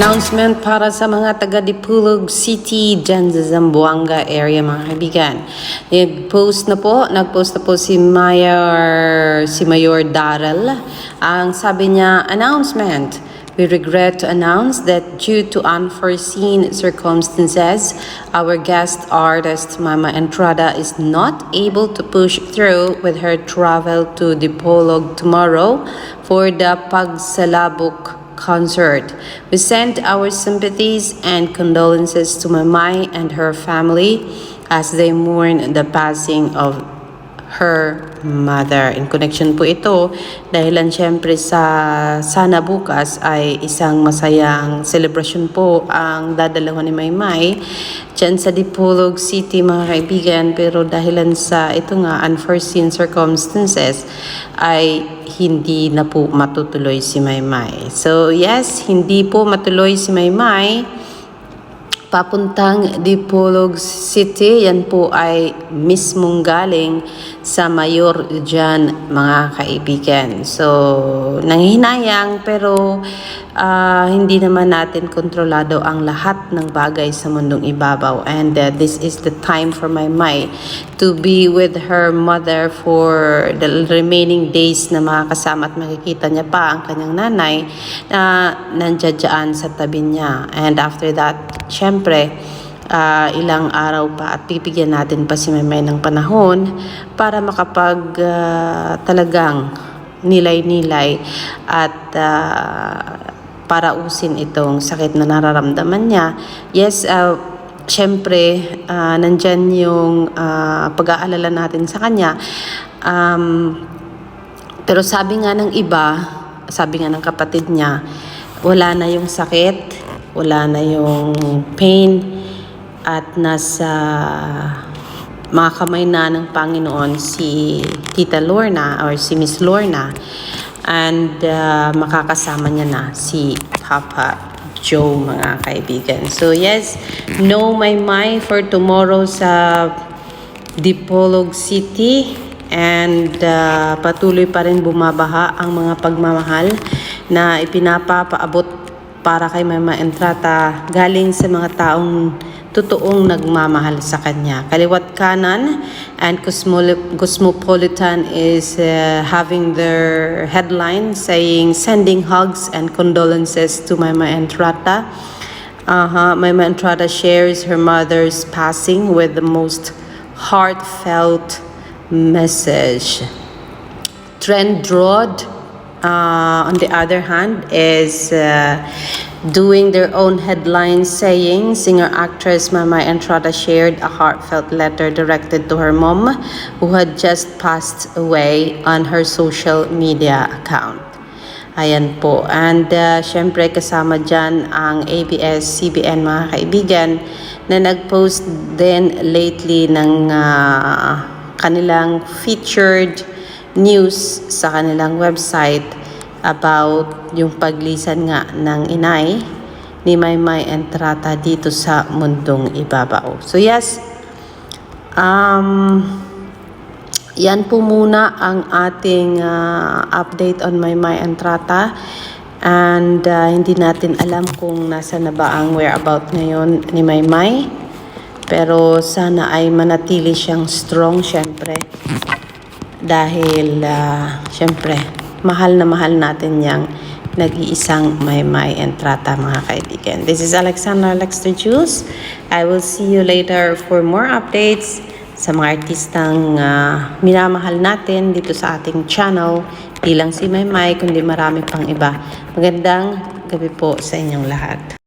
Announcement para sa mga taga Dipulog City dyan sa Zamboanga area mga kaibigan. Nag-post na po, nag-post na po si Mayor, si Mayor Darrell. Ang sabi niya, announcement. We regret to announce that due to unforeseen circumstances, our guest artist Mama Entrada is not able to push through with her travel to Dipolog tomorrow for the Pagsalabok concert. We send our sympathies and condolences to Mamay and her family as they mourn the passing of her mother. In connection po ito, dahilan syempre sa sana bukas ay isang masayang celebration po ang dadalawan ni Maymay dyan sa Dipolog City mga kaibigan. Pero dahilan sa ito nga unforeseen circumstances ay hindi na po matutuloy si Maymay. So yes, hindi po matuloy si Maymay papuntang Dipolog City. Yan po ay mismong galing sa Mayor dyan, mga kaibigan. So, nanghihinayang pero ah, hindi naman natin kontrolado ang lahat ng bagay sa mundong ibabaw. And uh, this is the time for my Mai to be with her mother for the remaining days na makakasama at makikita niya pa ang kanyang nanay na dyan sa tabi niya. And after that, syempre, ah, ilang araw pa at pipigyan natin pa si Memay ng panahon para makapag ah, talagang nilay-nilay at ah, parausin itong sakit na nararamdaman niya. Yes, uh, syempre, ah, nandyan yung ah, pag-aalala natin sa kanya. Um, pero sabi nga ng iba, sabi nga ng kapatid niya, wala na yung sakit, wala na yung pain, at nasa mga kamay na ng Panginoon si Tita Lorna or si Miss Lorna and uh, makakasama niya na si Papa Joe mga kaibigan. So yes, know my mind for tomorrow sa Dipolog City and uh, patuloy pa rin bumabaha ang mga pagmamahal na ipinapapaabot para kay Mama Entrata galing sa mga taong totoong nagmamahal sa kanya. Kaliwat kanan and Cosmopolitan is uh, having their headline saying sending hugs and condolences to Mama Entrata. Uh-huh. Mama Entrata shares her mother's passing with the most heartfelt message. Trend Rod, uh, on the other hand, is uh, doing their own headline saying singer-actress Mama Entrada shared a heartfelt letter directed to her mom who had just passed away on her social media account. Ayan po. And uh, syempre kasama dyan ang ABS-CBN mga kaibigan na nag-post din lately ng uh, kanilang featured news sa kanilang website about yung paglisan nga ng inay ni Maymay Entrata dito sa mundong ibabaw. So yes, um, yan po muna ang ating ah, update on Maymay Entrata. And ah, hindi natin alam kung nasa na ba ang whereabout ngayon ni Maymay. Pero sana ay manatili siyang strong syempre dahil uh, syempre mahal na mahal natin yang nag-iisang Maymay Entrata mga kaibigan. This is Alexandra Lexter Jules. I will see you later for more updates sa mga artistang uh, minamahal natin dito sa ating channel. Di lang si Maymay, kundi marami pang iba. Magandang gabi po sa inyong lahat.